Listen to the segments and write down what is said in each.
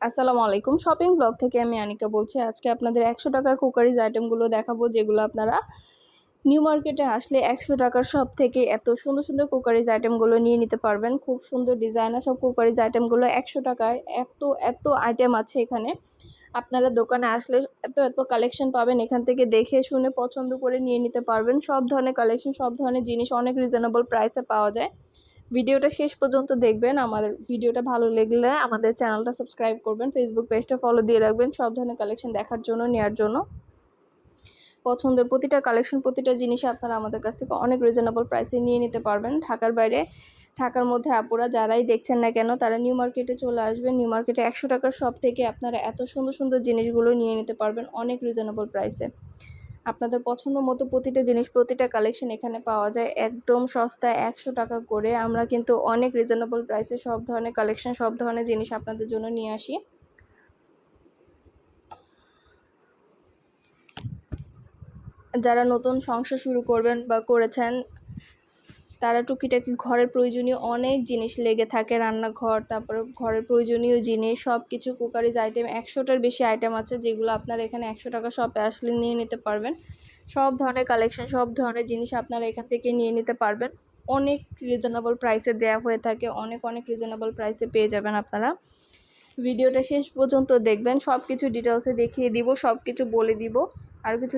আসসালামু আলাইকুম। Shopping blog থেকে আমি আনিকা বলছি, আজকে আপনাদের একশো টাকার কুকারিজ আইটেমগুলো দেখাবো, যেগুলো আপনারা নিউ মার্কেটে আসলে একশো টাকার সব থেকে এত সুন্দর সুন্দর কুকারিজ আইটেমগুলো নিয়ে নিতে পারবেন। খুব সুন্দর ডিজাইনার সব কুকারিজ আইটেমগুলো একশো টাকায়। এত এত আইটেম আছে এখানে। আপনারা দোকানে আসলে এত এত কালেকশন পাবেন, এখান থেকে দেখে শুনে পছন্দ করে নিয়ে নিতে পারবেন। সব ধরনের কালেকশন সব ধরনের জিনিস অনেক রিজনেবল প্রাইসে পাওয়া যায়। ভিডিওটা শেষ পর্যন্ত দেখবেন। আমাদের ভিডিওটা ভালো লাগলে আমাদের চ্যানেলটা সাবস্ক্রাইব করবেন ফেসবুক পেজটা ফলো দিয়ে রাখবেন, সব ধরনের কালেকশন দেখার জন্য নেওয়ার জন্য। পছন্দের প্রতিটা কালেকশন প্রতিটা জিনিস আপনারা আমাদের কাছ থেকে অনেক রিজনেবল প্রাইসে নিয়ে নিতে পারবেন। ঢাকার বাইরে, ঢাকার মধ্যে আপুরা যারাই দেখছেন না কেন, তারা নিউ মার্কেটে চলে আসবেন। নিউ মার্কেটে একশো টাকার শপ থেকে আপনারা এত সুন্দর সুন্দর জিনিসগুলো নিয়ে নিতে পারবেন অনেক রিজনেবল প্রাইসে আপনাদের পছন্দ মতো প্রতিটা জিনিস, প্রতিটা কালেকশন এখানে পাওয়া যায়। একদম সস্তায় একশো টাকা করে। আমরা কিন্তু অনেক রিজনেবল প্রাইসে সব ধরনের কালেকশন সব ধরনের জিনিস আপনাদের জন্য নিয়ে আসি। যারা নতুন সংসার শুরু করবেন বা করেছেন তারা টুকিটাকি ঘরের প্রয়োজনীয় অনেক জিনিস লেগে থাকে, রান্নাঘর, তারপরে ঘরের প্রয়োজনীয় জিনিস সব কিছু কুকারিজ, আইটেম, একশোটার বেশি আইটেম আছে যেগুলো আপনারা এখানে একশো টাকা শপে আসলে নিয়ে নিতে পারবেন। সব ধরনের কালেকশন, সব ধরনের জিনিস আপনারা এখান থেকে নিয়ে নিতে পারবেন। অনেক রিজনেবল প্রাইসে দেওয়া হয়ে থাকে, অনেক অনেক রিজনেবল প্রাইসে পেয়ে যাবেন আপনারা। ভিডিওটা শেষ পর্যন্ত দেখবেন সব কিছু ডিটেলসে দেখিয়ে দিব সব কিছু বলে দিব। আর কিছু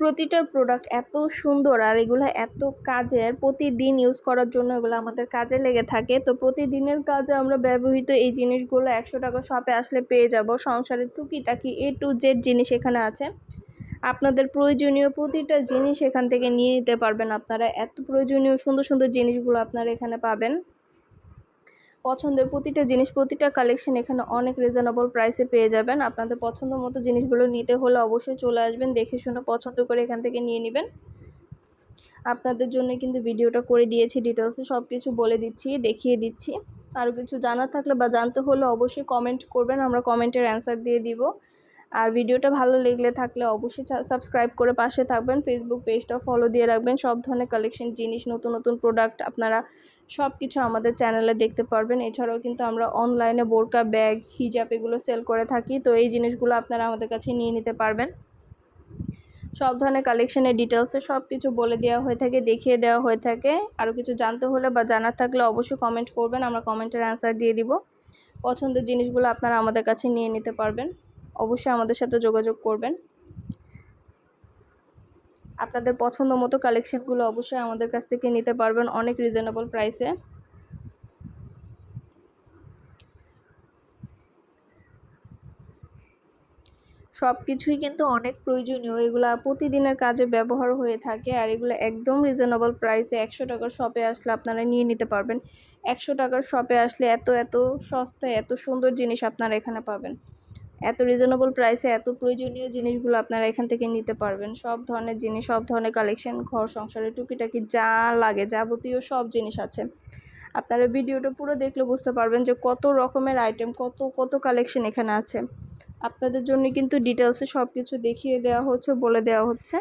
প্রতিটা প্রোডাক্ট এত সুন্দর আর এগুলো এত কাজের, প্রতিদিন ইউজ করার জন্য এগুলো আমাদের কাজে লেগে থাকে। তো প্রতিদিনের কাজে আমরা ব্যবহৃত এই জিনিসগুলো একশো টাকা শপে আসলে পেয়ে যাব। সংসারের টুকিটাকি এ টু জেড জিনিস এখানে আছে। আপনাদের প্রয়োজনীয় প্রতিটা জিনিস এখান থেকে নিয়ে নিতে পারবেন। আপনারা এত প্রয়োজনীয় সুন্দর সুন্দর জিনিসগুলো আপনারা এখানে পাবেন। পছন্দের প্রতিটা জিনিস, প্রতিটা কালেকশন এখানে অনেক রিজনেবল প্রাইসে পেয়ে যাবেন। আপনাদের পছন্দ মতো জিনিসগুলো নিতে হলে অবশ্যই চলে আসবেন, দেখে শুনে পছন্দ করে এখান থেকে নিয়ে নেবেন। আপনাদের জন্য কিন্তু ভিডিওটা করে দিয়েছি ডিটেলসে সব কিছু বলে দিচ্ছি, দেখিয়ে দিচ্ছি। আরও কিছু জানা থাকলে বা জানতে হলে অবশ্যই কমেন্ট করবেন, আমরা কমেন্টের অ্যান্সার দিয়ে দিব। আর ভিডিওটা ভালো লেগলে থাকলে অবশ্যই সাবস্ক্রাইব করে পাশে থাকবেন। ফেসবুক পেজটা ফলো দিয়ে রাখবেন। সব ধরনের কালেকশন জিনিস, নতুন নতুন প্রোডাক্ট আপনারা সব কিছু আমাদের চ্যানেলে দেখতে পারবেন। এছাড়াও কিন্তু আমরা অনলাইনে বোরকা ব্যাগ হিজাব এগুলো সেল করে থাকি। তো এই জিনিসগুলো আপনারা আমাদের কাছে নিয়ে নিতে পারবেন। সব ধরনের কালেকশনের ডিটেলসে সব কিছু বলে দেওয়া হয়ে থাকে, দেখিয়ে দেওয়া হয়ে থাকে। আরও কিছু জানতে হলে বা জানার থাকলে অবশ্যই কমেন্ট করবেন। আমরা কমেন্টের অ্যান্সার দিয়ে দিব। পছন্দের জিনিসগুলো আপনারা আমাদের কাছে নিয়ে নিতে পারবেন। অবশ্যই আমাদের সাথে যোগাযোগ করবেন। আপনাদের পছন্দ মতো কালেকশানগুলো অবশ্যই আমাদের কাছ থেকে নিতে পারবেন অনেক রিজনেবল প্রাইসে সব কিছুই কিন্তু অনেক প্রয়োজনীয়। এগুলো প্রতিদিনের কাজে ব্যবহার হয়ে থাকে আর এগুলো একদম রিজনেবল প্রাইসে একশো টাকার শপে আসলে আপনারা নিয়ে নিতে পারবেন। একশো টাকার শপে আসলে এত এত সস্তায়, এত সুন্দর জিনিস আপনারা এখানে পাবেন। এত রিজনেবল প্রাইসে এত প্রয়োজনীয় জিনিসগুলো আপনারা এখান থেকে নিতে পারবেন। সব ধরনের জিনিস, সব ধরনের কালেকশন ঘর সংসারে টুকিটাকি যা লাগে, যাবতীয় সব জিনিস আছে। আপনারা ভিডিওটা পুরো দেখলে বুঝতে পারবেন যে কত রকমের আইটেম কত কত কালেকশন এখানে আছে। আপনাদের জন্য কিন্তু ডিটেলসে সব কিছু দেখিয়ে দেওয়া হচ্ছে, বলে দেওয়া হচ্ছে।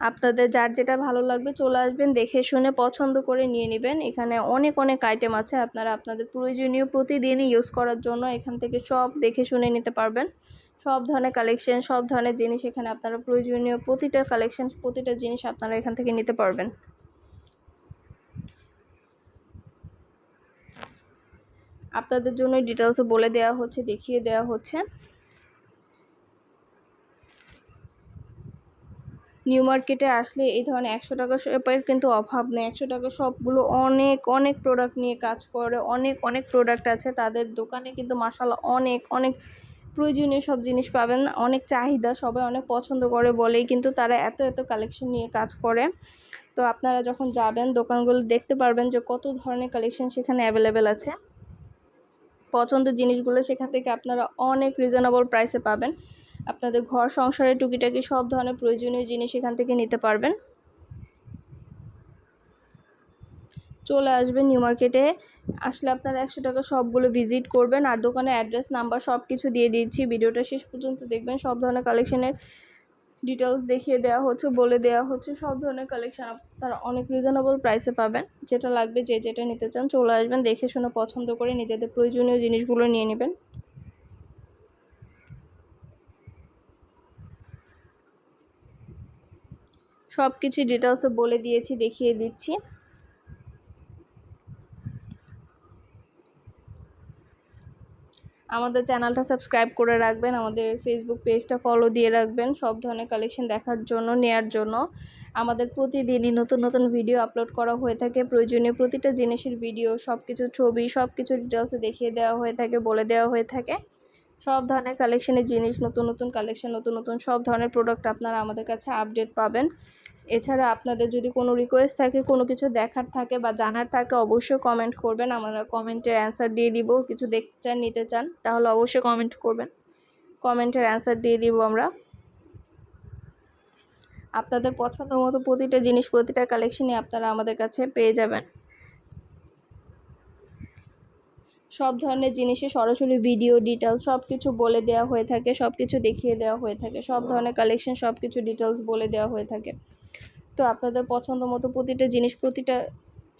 আপনাদের যার যেটা ভালো লাগবে চলে আসবেন, দেখে শুনে পছন্দ করে নিয়ে নেবেন। এখানে অনেক অনেক আইটেম আছে, আপনারা আপনাদের প্রয়োজনীয় প্রতিদিনই ইউজ করার জন্য এখান থেকে সব দেখে শুনে নিতে পারবেন। সব ধরনের কালেকশন সব ধরনের জিনিস এখানে আপনারা প্রয়োজনীয় প্রতিটা কালেকশন প্রতিটা জিনিস আপনারা এখান থেকে নিতে পারবেন। আপনাদের জন্য ডিটেলসও বলে দেওয়া হচ্ছে, দেখিয়ে দেওয়া হচ্ছে। নিউ মার্কেটে আসলে এই ধরনের একশো টাকা শপের কিন্তু অভাব নেই। একশো টাকা সবগুলো অনেক অনেক প্রোডাক্ট নিয়ে কাজ করে, অনেক অনেক প্রোডাক্ট আছে। তাদের দোকানে কিন্তু মাসাল্লাহ অনেক অনেক প্রয়োজনীয় সব জিনিস পাবেন। অনেক চাহিদা সবাই অনেক পছন্দ করে বলেই কিন্তু তারা এত এত কালেকশন নিয়ে কাজ করে। তো আপনারা যখন যাবেন, দোকানগুলো দেখতে পারবেন যে কত ধরনের কালেকশন সেখানে অ্যাভেলেবেল আছে। পছন্দের জিনিসগুলো সেখান থেকে আপনারা অনেক রিজনেবল প্রাইসে পাবেন। আপনাদের ঘর সংসারে টুকিটাকি সব ধরনের প্রয়োজনীয় জিনিস এখান থেকে নিতে পারবেন। চলে আসবেন নিউ মার্কেটে। আসলে আপনারা একশো টাকা সবগুলো ভিজিট করবেন আর দোকানের অ্যাড্রেস, নাম্বার সব কিছু দিয়ে দিচ্ছি। ভিডিওটা শেষ পর্যন্ত দেখবেন। সব ধরনের কালেকশনের ডিটেলস দেখিয়ে দেওয়া হচ্ছে, বলে দেওয়া হচ্ছে। সব ধরনের কালেকশান আপনারা অনেক রিজনেবল প্রাইসে পাবেন। যেটা লাগবে যে যেটা নিতে চান চলে আসবেন, দেখে শুনে পছন্দ করে নিজেদের প্রয়োজনীয় জিনিসগুলো নিয়ে নেবেন। সব কিছু ডিটেলসে বলে দিয়েছি, দেখিয়ে দিচ্ছি। আমাদের চ্যানেলটা সাবস্ক্রাইব করে রাখবেন, আমাদের ফেসবুক পেজটা ফলো দিয়ে রাখবেন, সব ধরনের কালেকশন দেখার জন্য, নেয়ার জন্য। আমাদের প্রতিদিনই নতুন নতুন ভিডিও আপলোড করা হয়ে থাকে, প্রয়োজনীয় প্রতিটা জিনিসের ভিডিও সব কিছু ছবি সব কিছু ডিটেলসে দেখিয়ে দেওয়া হয়ে থাকে, বলে দেওয়া হয়ে থাকে। সব ধরনের কালেকশনের জিনিস, নতুন নতুন কালেকশন নতুন নতুন সব ধরনের প্রোডাক্ট আপনারা আমাদের কাছে আপডেট পাবেন। এছাড়া আপনাদের যদি কোনো রিকোয়েস্ট থাকে, কোনো কিছু দেখার থাকে বা জানার থাকে, অবশ্যই কমেন্ট করবেন। আমরা কমেন্টের অ্যান্সার দিয়ে দিব। কিছু দেখতে চান, নিতে চান, তাহলে অবশ্যই কমেন্ট করবেন। কমেন্টের অ্যান্সার দিয়ে দিব আমরা। আপনাদের পছন্দ মতো প্রতিটা জিনিস, প্রতিটা কালেকশনই আপনারা আমাদের কাছে পেয়ে যাবেন। সব ধরনের জিনিসে সরাসরি ভিডিও ডিটেলস সব কিছু বলে দেওয়া হয়ে থাকে সব কিছু দেখিয়ে দেওয়া হয়ে থাকে। সব ধরনের কালেকশন সব কিছু ডিটেলস বলে দেওয়া হয়ে থাকে। তো আপনাদের পছন্দ মতো প্রতিটা জিনিস, প্রতিটা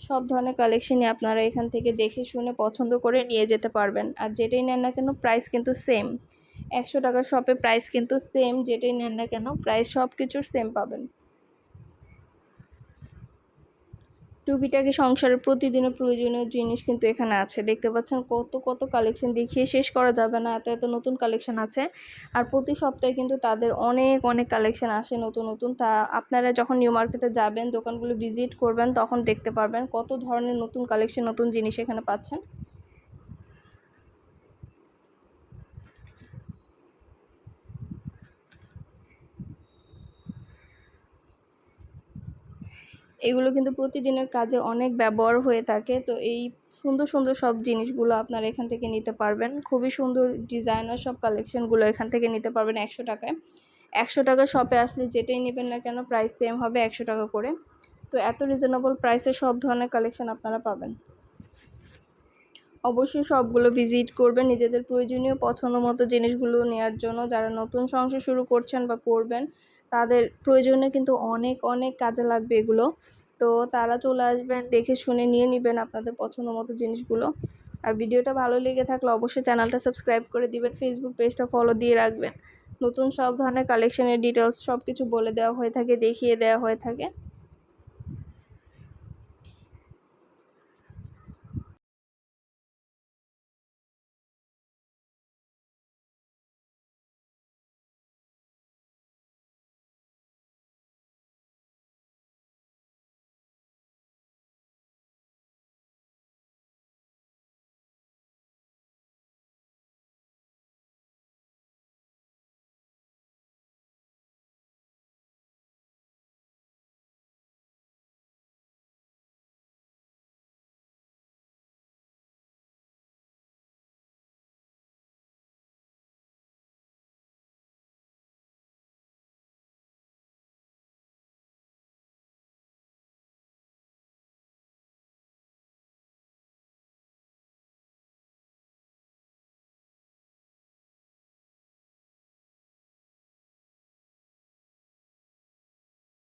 সব ধরনের কালেকশনই আপনারা এখান থেকে দেখে শুনে পছন্দ করে নিয়ে যেতে পারবেন। আর যেটাই নেন না কেন প্রাইস কিন্তু সেম একশো টাকার শপে প্রাইস কিন্তু সেম যেটাই নেন না কেন প্রাইস সব কিছুর সেম পাবেন। টুকিটাকি সংসারের প্রতিদিনের প্রয়োজনীয় জিনিস কিন্তু এখানে আছে। দেখতে পাচ্ছেন কত কত কালেকশন দেখিয়ে শেষ করা যাবে না, এত এত নতুন কালেকশন আছে। আর প্রতি সপ্তাহে কিন্তু তাদের অনেক অনেক কালেকশন আসে নতুন নতুন। তা আপনারা যখন নিউ মার্কেটে যাবেন, দোকানগুলো ভিজিট করবেন, তখন দেখতে পারবেন কত ধরনের নতুন কালেকশন নতুন জিনিস এখানে পাচ্ছেন। এগুলো কিন্তু প্রতিদিনের কাজে অনেক ব্যবহার হয়ে থাকে। তো এই সুন্দর সুন্দর সব জিনিসগুলো আপনারা এখান থেকে নিতে পারবেন। খুবই সুন্দর ডিজাইনার সব কালেকশনগুলো এখান থেকে নিতে পারবেন একশো টাকায়। একশো টাকা শপে আসলে যেটাই নেবেন না কেন প্রাইস সেম হবে একশো টাকা করে। তো এত রিজনেবল প্রাইসে সব ধরনের কালেকশন আপনারা পাবেন। অবশ্যই সবগুলো ভিজিট করবেন নিজেদের প্রয়োজনীয় পছন্দ মতো জিনিসগুলো নেওয়ার জন্য। যারা নতুন সংসার শুরু করছেন বা করবেন, তাদের প্রয়োজনে কিন্তু অনেক অনেক কাজে লাগবে এগুলো। তো তারা চলে আসবেন, দেখে শুনে নিয়ে নেবেন আপনাদের পছন্দ মতো জিনিসগুলো। আর ভিডিওটা ভালো লেগে থাকলে অবশ্যই চ্যানেলটা সাবস্ক্রাইব করে দিবেন ফেসবুক পেজটা ফলো দিয়ে রাখবেন। নতুন সব ধরনের কালেকশনের ডিটেলস সব কিছু বলে দেওয়া হয়ে থাকে, দেখিয়ে দেওয়া হয়ে থাকে।